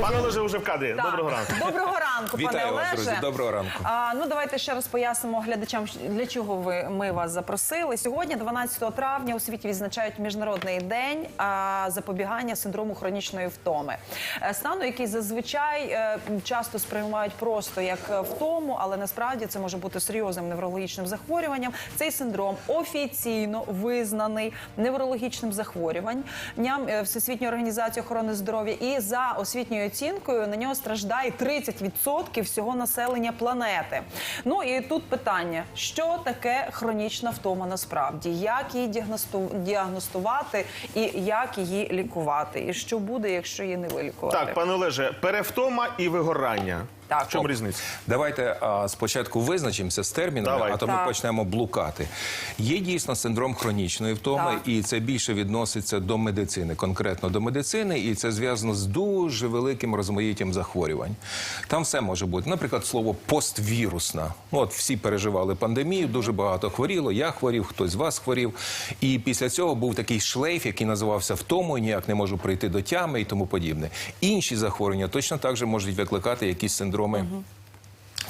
Пане Олеже вже в кадрі. Так. Доброго ранку. Доброго ранку, пане Вітаю вас, Олеже. друзі. Доброго ранку. А, ну давайте ще раз пояснимо глядачам, для чого ви ми вас запросили. Сьогодні, 12 травня, у світі відзначають міжнародний день а, запобігання синдрому хронічної втоми. Е, Стану, який зазвичай е, часто сприймають просто як е, втому, але насправді це може бути серйозним неврологічним захворюванням. Цей синдром офіційно визнаний неврологічним захворюванням Всесвітньої організації охорони здоров'я. І за освітньою оцінкою на нього страждає 30% всього населення планети. Ну і тут питання: що таке хронічна втома насправді? Як її діагносту- діагностувати і як її лікувати? І що буде, якщо її не вилікувати? Так, пане Олеже, перевтома і вигорання. Так. В чому різниця? Давайте а, спочатку визначимося з термінами, Давай. а то ми Так. почнемо блукати. Є дійсно синдром хронічної втоми, Так. і це більше відноситься до медицини, конкретно до медицини, і це зв'язано з дуже великим розмаїттям захворювань. Там все може бути. Наприклад, слово поствірусна. Ну, от всі переживали пандемію, дуже багато хворіло. Я хворів, хтось з вас хворів. І після цього був такий шлейф, який називався втомою, ніяк не можу прийти до тями і тому подібне. Інші захворювання точно так же можуть викликати якісь синдроми.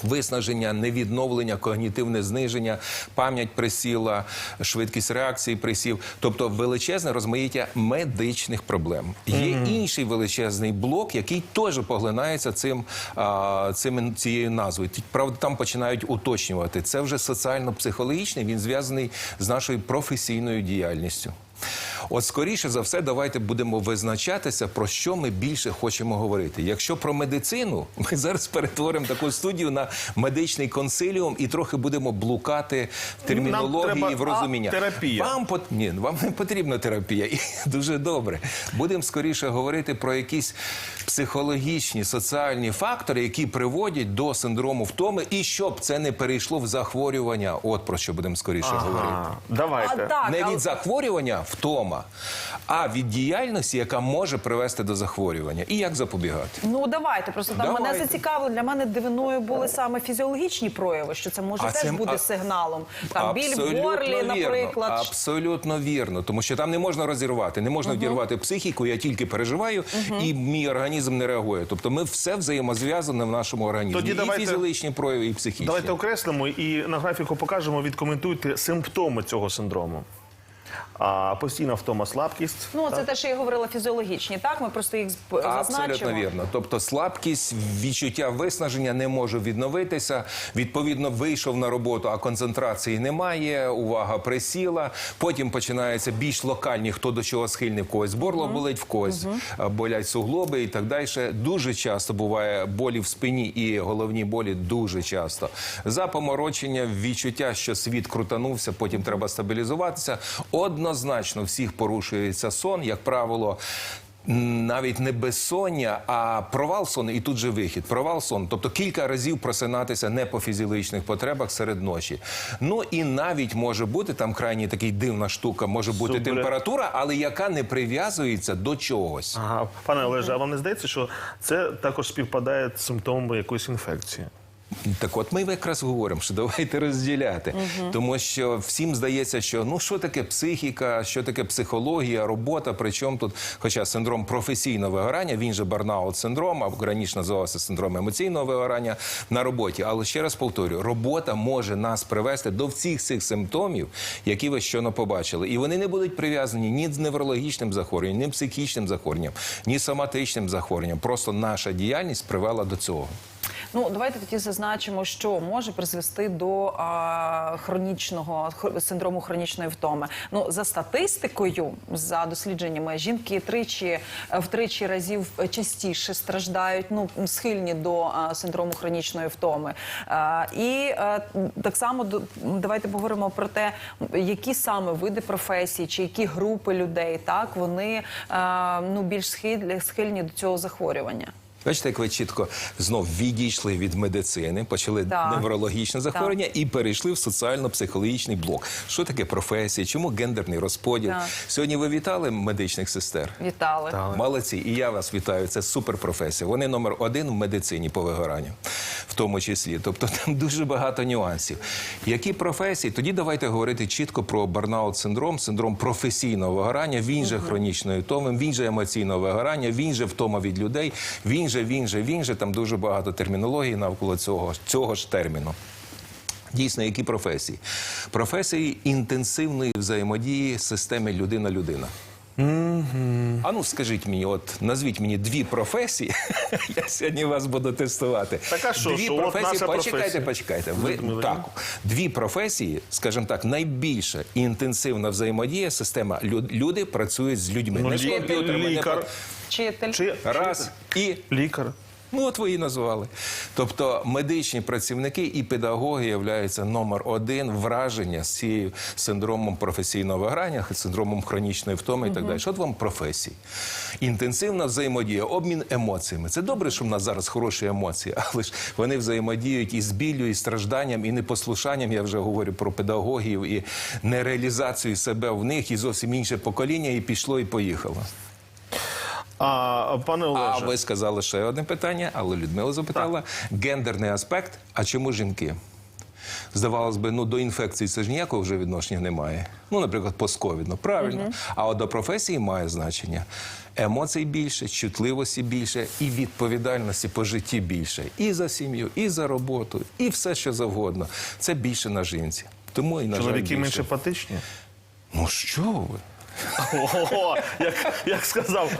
Виснаження, невідновлення, когнітивне зниження, пам'ять присіла, швидкість реакції присів, тобто величезне розмаїття медичних проблем. Є інший величезний блок, який теж поглинається цим, а, цим цією назвою. Правда, там починають уточнювати. Це вже соціально-психологічний. Він зв'язаний з нашою професійною діяльністю. От скоріше за все, давайте будемо визначатися, про що ми більше хочемо говорити. Якщо про медицину, ми зараз перетворимо таку студію на медичний консиліум і трохи будемо блукати в термінології треба, і в розуміння. а, терапія. Вам пот... Ні, вам не потрібна терапія. І дуже добре. Будемо скоріше говорити про якісь психологічні, соціальні фактори, які приводять до синдрому втоми, і щоб це не перейшло в захворювання. От про що будемо скоріше говорити. Давайте. А, так, Не від захворювання втома, а від діяльності, яка може привести до захворювання. І як запобігати? Ну давайте просто там мене зацікавило. Для мене дивиною були саме фізіологічні прояви, що це може А теж це- буде сигналом. Там біль в горлі, наприклад. Абсолютно вірно, тому що там не можна розірвати, не можна відірвати психіку. Я тільки переживаю, і мій організм не реагує. Тобто, ми все взаємозв'язане в нашому організмі. Тоді і давайте- фізіологічні прояви, і психічні. Давайте окреслимо і на графіку покажемо, відкоментуйте симптоми цього синдрому. А, постійна втома, слабкість. Ну, це те, що я говорила, фізіологічні. Так, ми просто їх зазначимо. Абсолютно вірно. Тобто слабкість, відчуття виснаження не можу відновитися. Відповідно, вийшов на роботу, а концентрації немає. Увага присіла. Потім починаються більш локальні, хто до чого схильний, в когось горло болить, в когось а, болять суглоби і так далі. Дуже часто буває болі в спині і головні болі дуже часто. Запоморочення, відчуття, що світ крутанувся, потім треба стабілізуватися. Однозначно всіх порушується сон, як правило. Навіть не безсоння, а провал сон і тут же вихід. Провал сон, тобто кілька разів просинатися не по фізіологічних потребах серед ночі. Ну і навіть може бути там крайній такий дивна штука, може бути Супер. температура, але яка не прив'язується до чогось. Ага, пане Олеже, а вам не здається, що це також співпадає з симптомами якоїсь інфекції? Так от ми якраз говоримо, що давайте розділяти. Тому що всім здається, що ну що таке психіка, що таке психологія, робота. Причому тут, хоча синдром професійного вигорання, він же барнаут синдром, а раніше називався синдром емоційного вигорання на роботі. Але ще раз повторюю, робота може нас привести до всіх цих симптомів, які ви щойно побачили. І вони не будуть прив'язані ні з неврологічним захворюванням, ні психічним захворюванням, ні соматичним захворюванням. Просто наша діяльність привела до цього. Ну, давайте тоді зазначимо, що може призвести до а, хронічного хр- синдрому хронічної втоми. Ну, за статистикою, за дослідженнями, жінки тричі е, втричі разів частіше страждають, ну схильні до а, синдрому хронічної втоми. А, і е, так само давайте поговоримо про те, які саме види професій чи які групи людей так вони е, ну більш схиль- схильні до цього захворювання. Бачите, як ви чітко знов відійшли від медицини, почали Так. неврологічне захворювання і перейшли в соціально-психологічний блок. Що таке професія? Чому гендерний розподіл? Так. Сьогодні ви вітали медичних сестер. Вітали. Молодці, і я вас вітаю. Це суперпрофесія. Вони номер один в медицині по вигоранню, в тому числі. Тобто там дуже багато нюансів. Які професії? Тоді давайте говорити чітко про барнаут-синдром, синдром професійного вигорання. Він же хронічної втоми, він же емоційного вигорання, він же втома від людей. Він же, він же, він же. Там дуже багато термінології навколо цього, цього ж терміну. Дійсно, які професії? Професії інтенсивної взаємодії системи людина-людина. А ну скажіть мені, от назвіть мені дві професії. Я сьогодні вас буду тестувати. Так, а що, дві що от професії. наша почекайте, професія? почекайте. Ви Людмила, так, дві професії, скажімо так, найбільша інтенсивна взаємодія система. Лю- Люди працюють з людьми. Ну, не з комп'ютерами, лікар. не... Вчитель. Чи Раз і лікар? Ну, от ви і назвали. Тобто медичні працівники і педагоги являються номер один враження з цією синдромом професійного виграння, синдромом хронічної втоми і так далі. Що от вам професії? Інтенсивна взаємодія, обмін емоціями. Це добре, що в нас зараз хороші емоції, але ж вони взаємодіють із біллю, і стражданням, і непослушанням. Я вже говорю про педагогів і нереалізацію себе в них, і зовсім інше покоління, і пішло, і поїхало. А пане А ви сказали ще одне питання, але Людмила запитала. Гендерний аспект. А чому жінки? Здавалось би, ну до інфекції це ж ніякого вже відношення немає. Ну, наприклад, постковідно. Правильно. А от до професії має значення. Емоцій більше, чутливості більше і відповідальності по житті більше. І за сім'ю, і за роботу, і все, що завгодно. Це більше на жінці. Тому і на чоловіки менш емпатичні? Ну що ви? Ого, як, як сказав.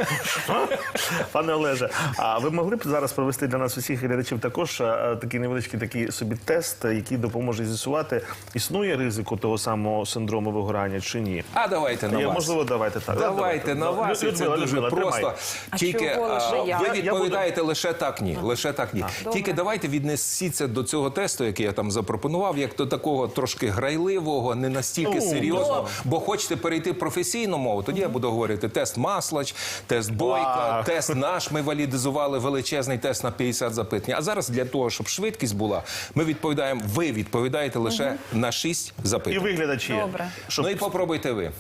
Пане Олеже, а ви могли б зараз провести для нас усіх глядачів також е, такий невеличкий такий собі тест, який допоможе з'ясувати, існує ризик у того самого синдрому вигорання чи ні? А давайте на Я, вас. можливо, давайте так. Давайте на вас, і це дуже Людмила, просто. тримай. А Тільки чого лише я? ви Я- я відповідаєте лише так, ні. Лише так, ні. Тільки давайте віднесіться до цього тесту, який я там запропонував, як до такого трошки грайливого, не настільки Ну, серйозного. Бо хочете перейти в професійну мову, тоді я буду говорити тест маслач, тест бойка, тест наш. Ми валідизували величезний тест на 50 запитань. А зараз для того, щоб швидкість була, ми відповідаємо. Ви відповідаєте лише на 6 запитань. ви глядачі. Добре. Ну і попробуйте ви.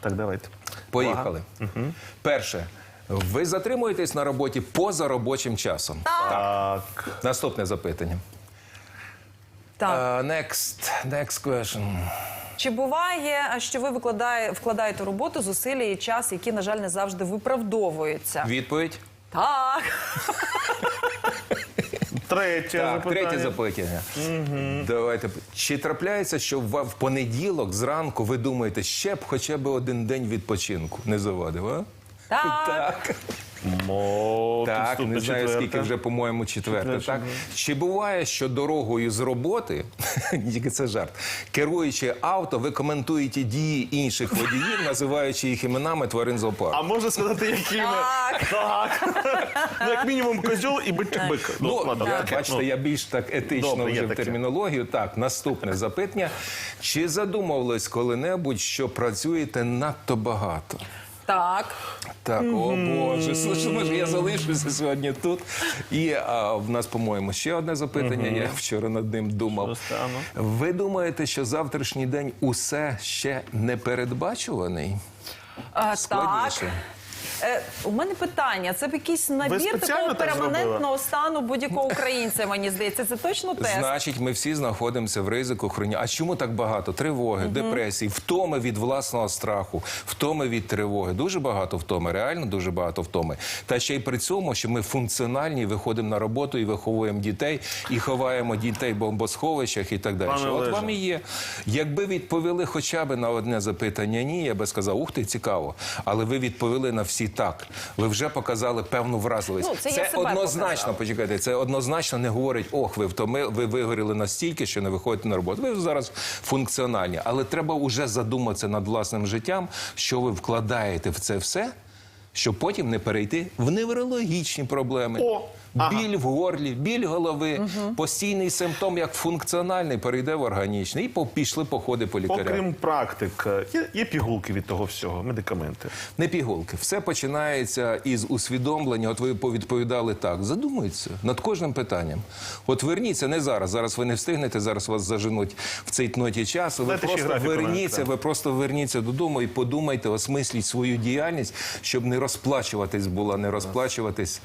Так, давайте. Поїхали. Перше. Ви затримуєтесь на роботі поза робочим часом. Так. Наступне запитання. Так. Uh, next, next question. Чи буває, що ви викладає, вкладаєте роботу зусилля і час, які, на жаль, не завжди виправдовуються? Відповідь. Так. Третє Так, запитання. третє запитання. Давайте. Чи трапляється, що в в понеділок зранку ви думаєте, ще б хоча б один день відпочинку не завадив, а? Так. Так. Мо, Так, не знаю, четверте. скільки вже, по-моєму, четверте. Так? Чи буває, що дорогою з роботи, тільки це жарт, керуючи авто, ви коментуєте дії інших водіїв, називаючи їх іменами тварин зоопарку? А можна сказати, якими? Так. Так. ну, як мінімум, козьол і бик-бик. Ну, ладно, я, бачите, ну. я більш так етично Добре, вже в термінологію. Так, наступне запитання. Чи задумувались коли-небудь, що працюєте надто багато? Так. Так, о Боже, слушай, може я залишуся сьогодні тут. І а, в нас, по-моєму, ще одне запитання. Я вчора над ним думав. Ви думаєте, що завтрашній день усе ще не передбачуваний? А, так. Складніше. Е, у мене питання: це б якийсь набір такого так перманентного стану будь-якого українця, мені здається. Це точно тест. Значить, ми всі знаходимося в ризику хроні. А чому так багато? Тривоги, депресії, втоми від власного страху, втоми від тривоги. Дуже багато втоми, реально дуже багато втоми. Та ще й при цьому, що ми функціональні, виходимо на роботу і виховуємо дітей, і ховаємо дітей в бомбосховищах і так далі. Пане От вам і є. Якби відповіли хоча б на одне запитання ні, я би сказав, ух ти, цікаво. Але ви відповіли на всі так. Ви вже показали певну вразливість. Ну, це це однозначно, показала. почекайте, це однозначно не говорить, ох, ви втоми, ви вигоріли настільки, що не виходите на роботу. Ви зараз функціональні, але треба уже задуматися над власним життям, що ви вкладаєте в це все, щоб потім не перейти в неврологічні проблеми. О! Біль в горлі, біль голови, постійний симптом як функціональний перейде в органічний. І пішли походи по лікарям. Окрім практик, є, є пігулки від того всього, медикаменти. Не пігулки. Все починається із усвідомлення. От ви повідповідали так. Задумуються над кожним питанням. От верніться не зараз. Зараз ви не встигнете. Зараз вас заженуть в цей тноті часу. Ви ще просто верніться. Ви просто верніться додому і подумайте, осмисліть свою діяльність, щоб не розплачуватись була, не розплачуватись.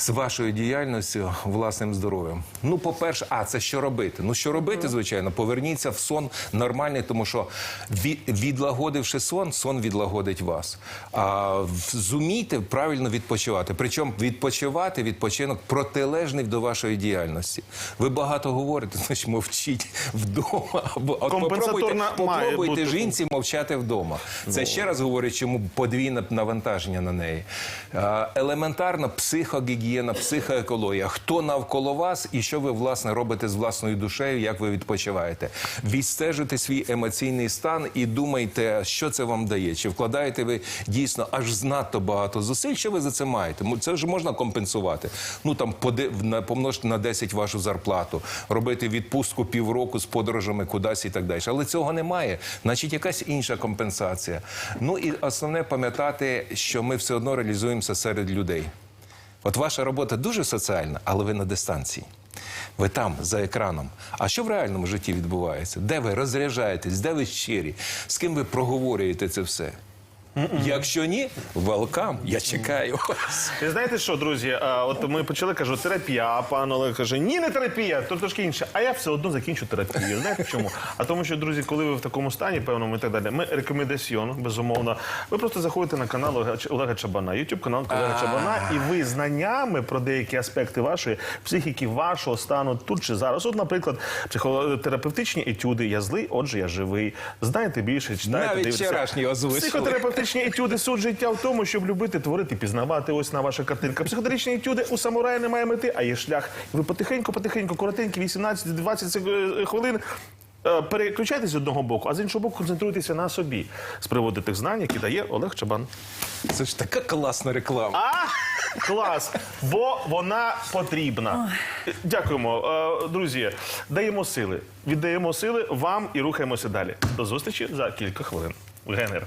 З вашою діяльністю, власним здоров'ям. Ну, по-перше, а це що робити? Ну, що робити, звичайно, поверніться в сон нормальний, тому що відлагодивши сон, сон відлагодить вас. А зумійте правильно відпочивати. Причому відпочивати, відпочинок протилежний до вашої діяльності. Ви багато говорите, значить мовчіть вдома. Або попробуйте, попробуйте жінці мовчати вдома. Це ще раз говорить, чому подвійне навантаження на неї. Е, Елементарна психогігієна, психоекологія. Хто навколо вас і що ви власне робите з власною душею, як ви відпочиваєте? Відстежуйте свій емоційний стан і думайте, що це вам дає. Чи вкладаєте ви дійсно аж знадто багато зусиль? Що ви за це маєте? Це ж можна компенсувати. Ну там на- помножити на 10 вашу зарплату, робити відпустку півроку з подорожами кудись і так далі. Але цього немає. Значить, якась інша компенсація. Ну і основне пам'ятати, що ми все одно реалізуємося серед людей. От ваша робота дуже соціальна, але ви на дистанції. Ви там, за екраном. А що в реальному житті відбувається? Де ви розряджаєтесь, де ви щирі? З ким ви проговорюєте це все? Якщо ні, велкам, я чекаю вас. Ви знаєте що, друзі? А, от ми почали кажу, терапія, а пан Олег каже, ні, не терапія, то трошки інше. А я все одно закінчу терапію. Знаєте чому? А тому, що, друзі, коли ви в такому стані, певному і так далі, ми рекомендаціон, безумовно. Ви просто заходите на канал Олега Ч- Олега Чабана, YouTube канал Олега Чабана, і ви знаннями про деякі аспекти вашої психіки, вашого стану тут чи зараз. От, наприклад, психотерапевтичні етюди. Я злий, отже, я живий. Знаєте більше, читаєте, Навіть дивитеся. вчорашній озвучили. Психотерапевтичні етюди суть життя в тому, щоб любити, творити, пізнавати. Ось на ваша картинка. Психотерапевтичні етюди у самурая немає мети, а є шлях. Ви потихеньку, потихеньку, коротенькі, 18-20 хвилин. е, Переключайтесь з одного боку, а з іншого боку концентруйтеся на собі з приводу тих знань, які дає Олег Чабан. Це ж така класна реклама. А клас! Бо вона потрібна. Дякуємо, Е, друзі. Даємо сили. Віддаємо сили вам і рухаємося далі. До зустрічі за кілька хвилин. Генер.